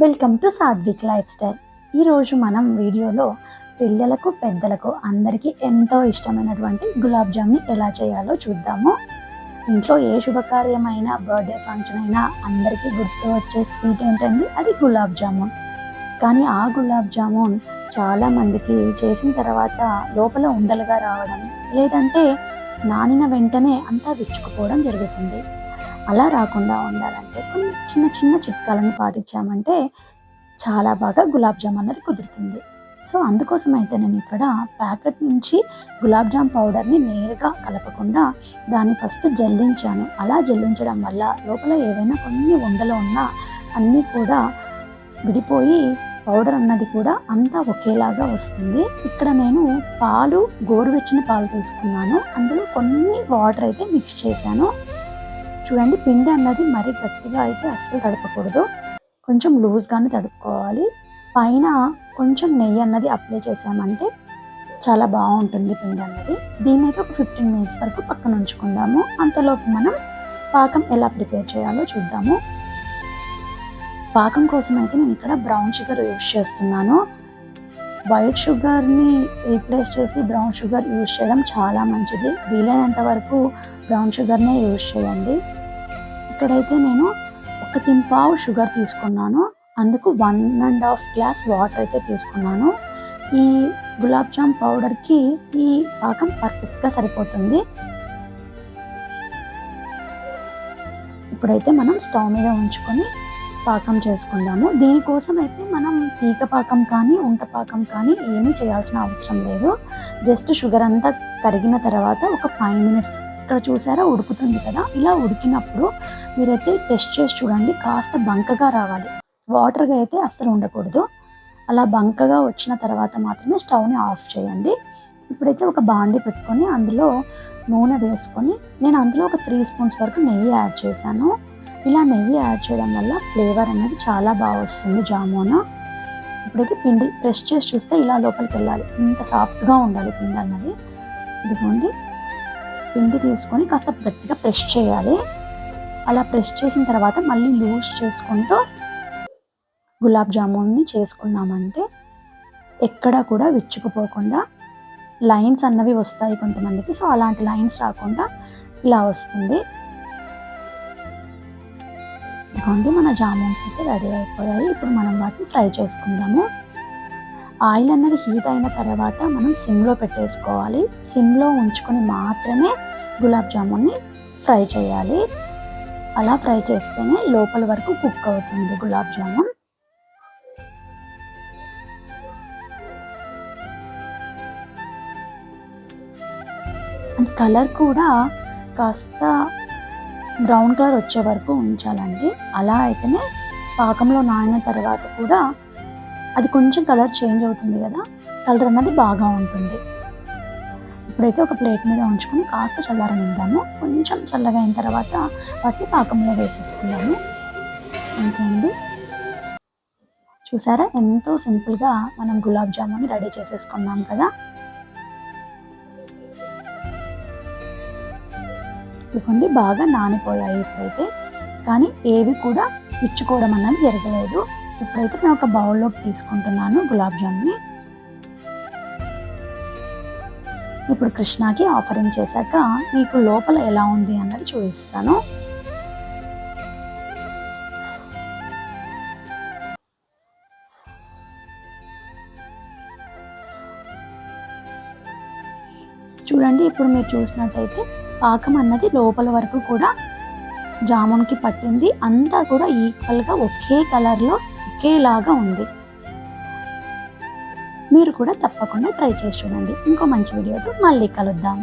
Welcome to Satvik life style. ఈరోజు మనం వీడియోలో పిల్లలకు పెద్దలకు అందరికీ ఎంతో ఇష్టమైనటువంటి గులాబ్ జామ్ని ఎలా చేయాలో చూద్దాము. ఇంట్లో ఏ శుభకార్యమైనా బర్త్డే ఫంక్షన్ అయినా అందరికీ గుర్తు వచ్చే స్వీట్ ఏంటండి? అది గులాబ్ జామున్. కానీ ఆ గులాబ్ జామున్ చాలామందికి చేసిన తర్వాత లోపల ఉండలుగా రావడం లేదంటే నానిన వెంటనే అంతా విచ్చుకుపోవడం జరుగుతుంది. అలా రాకుండా ఉండాలంటే కొన్ని చిన్న చిన్న చిట్కాలను పాటించామంటే చాలా బాగా గులాబ్ జామ్ అన్నది కుదురుతుంది. సో అందుకోసం అయితే నేను ఇక్కడ ప్యాకెట్ నుంచి గులాబ్ జామ్ పౌడర్ని నేరుగా కలపకుండా దాన్ని ఫస్ట్ జల్లించాను. అలా జల్లించడం వల్ల లోపల ఏవైనా కొన్ని ఉండలు ఉన్నా అన్నీ కూడా విడిపోయి పౌడర్ అన్నది కూడా అంతా ఒకేలాగా వస్తుంది. ఇక్కడ నేను పాలు గోరువెచ్చని పాలు తీసుకున్నాను. అందులో కొన్ని వాటర్ అయితే మిక్స్ చేశాను. చూడండి పిండి అన్నది మరీ గట్టిగా అయితే అస్సలు తడపకూడదు. కొంచెం లూజ్గానే తడుపుకోవాలి. పైన కొంచెం నెయ్యి అన్నది అప్లై చేసామంటే చాలా బాగుంటుంది పిండి అన్నది. దీన్ని అయితే ఒక ఫిఫ్టీన్ మినిట్స్ వరకు పక్కన ఉంచుకుందాము. అంతలోపు మనం పాకం ఎలా ప్రిపేర్ చేయాలో చూద్దాము. పాకం కోసం అయితే నేను ఇక్కడ బ్రౌన్ షుగర్ యూస్ చేస్తున్నాను. వైట్ షుగర్ని రీప్లేస్ చేసి బ్రౌన్ షుగర్ యూజ్ చేయడం చాలా మంచిది. వీలైనంత వరకు బ్రౌన్ షుగర్నే యూజ్ చేయండి. ఇక్కడైతే నేను ఒక టింపావు షుగర్ తీసుకున్నాను. అందుకు one and half glass water అయితే తీసుకున్నాను. ఈ గులాబ్ జామ్ పౌడర్కి ఈ పాకం పర్ఫెక్ట్గా సరిపోతుంది. ఇప్పుడైతే మనం స్టవ్ మీద ఉంచుకొని పాకం చేసుకుందాము. దీనికోసం అయితే మనం తీగ పాకం కానీ ఉంట పాకం కానీ ఏమీ చేయాల్సిన అవసరం లేదు. జస్ట్ షుగర్ అంతా కరిగిన తర్వాత ఒక ఫైవ్ మినిట్స్ ఇక్కడ చూసారా? ఉడుకుతుంది కదా? ఇలా ఉడికినప్పుడు మీరైతే టెస్ట్ చేసి చూడండి. కాస్త బంకగా రావాలి. వాటర్గా అయితే అస్సలు ఉండకూడదు. అలా బంకగా వచ్చిన తర్వాత మాత్రమే స్టవ్ని ఆఫ్ చేయండి. ఇప్పుడైతే ఒక బాండి పెట్టుకొని అందులో నూనె వేసుకొని నేను అందులో ఒక త్రీ స్పూన్స్ వరకు నెయ్యి యాడ్ చేశాను. ఇలా నెయ్యి యాడ్ చేయడం వల్ల ఫ్లేవర్ అనేది చాలా బాగా వస్తుంది జామున. ఇప్పుడైతే పిండి ప్రెస్ చేసి చూస్తే ఇలా లోపలికి వెళ్ళాలి. ఇంత సాఫ్ట్గా ఉండాలి పిండి అన్నది. ఇదిగోండి. పిండి తీసుకొని కాస్త గట్టిగా ప్రెస్ చేయాలి. అలా ప్రెస్ చేసిన తర్వాత మళ్ళీ లూజ్ చేసుకుంటూ గులాబ్ జామున్ని చేసుకున్నామంటే ఎక్కడా కూడా విచ్చుకుపోకుండా లైన్స్ అన్నవి వస్తాయి కొంతమందికి. సో అలాంటి లైన్స్ రాకుండా ఇలా వస్తుంది. ఇదిగోండి మన జామున్స్ అయితే రెడీ అయిపోయాయి. ఇప్పుడు మనం వాటిని ఫ్రై చేసుకుందాము. ఆయిల్ అన్నది హీట్ అయిన తర్వాత మనం సిమ్లో పెట్టేసుకోవాలి. సిమ్లో ఉంచుకొని మాత్రమే గులాబ్ జామున్ని ఫ్రై చేయాలి. అలా ఫ్రై చేస్తేనే లోపల వరకు కుక్ అవుతుంది గులాబ్ జామున్. కలర్ కూడా కాస్త బ్రౌన్ కలర్ వచ్చే వరకు ఉంచాలండి. అలా అయితేనే పాకంలో నానిన తర్వాత కూడా అది కొంచెం కలర్ చేంజ్ అవుతుంది కదా కలర్ అన్నది బాగా ఉంటుంది. ఇప్పుడైతే ఒక ప్లేట్ మీద ఉంచుకొని కాస్త చల్లారనిద్దాము. కొంచెం చల్లగా అయిన తర్వాత వాటిని పాకంలో వేసేసుకున్నాము అంతే అండి. చూసారా? ఎంతో సింపుల్గా మనం గులాబ్ జామున్ రెడీ చేసేసుకున్నాం కదా. ఇదిగోండి బాగా నానిపోయాయి ఇప్పుడైతే. కానీ ఏవి కూడా ఇచ్చుకోవడం అన్నది జరగలేదు. ఇప్పుడైతే నేను ఒక బౌల్లోకి తీసుకుంటున్నాను గులాబ్ జామ్ని. ఇప్పుడు కృష్ణాకి ఆఫరింగ్ చేశాక మీకు లోపల ఎలా ఉంది అన్నది చూపిస్తాను. చూడండి ఇప్పుడు మీరు చూసినట్టయితే పాకం అన్నది లోపల వరకు కూడా జామున్కి పట్టింది. అంతా కూడా ఈక్వల్గా ఒకే కలర్లో ఒకేలాగా ఉంది. మీరు కూడా తప్పకుండా ట్రై చేసి చూడండి. ఇంకో మంచి వీడియోతో మళ్ళీ కలుద్దాం.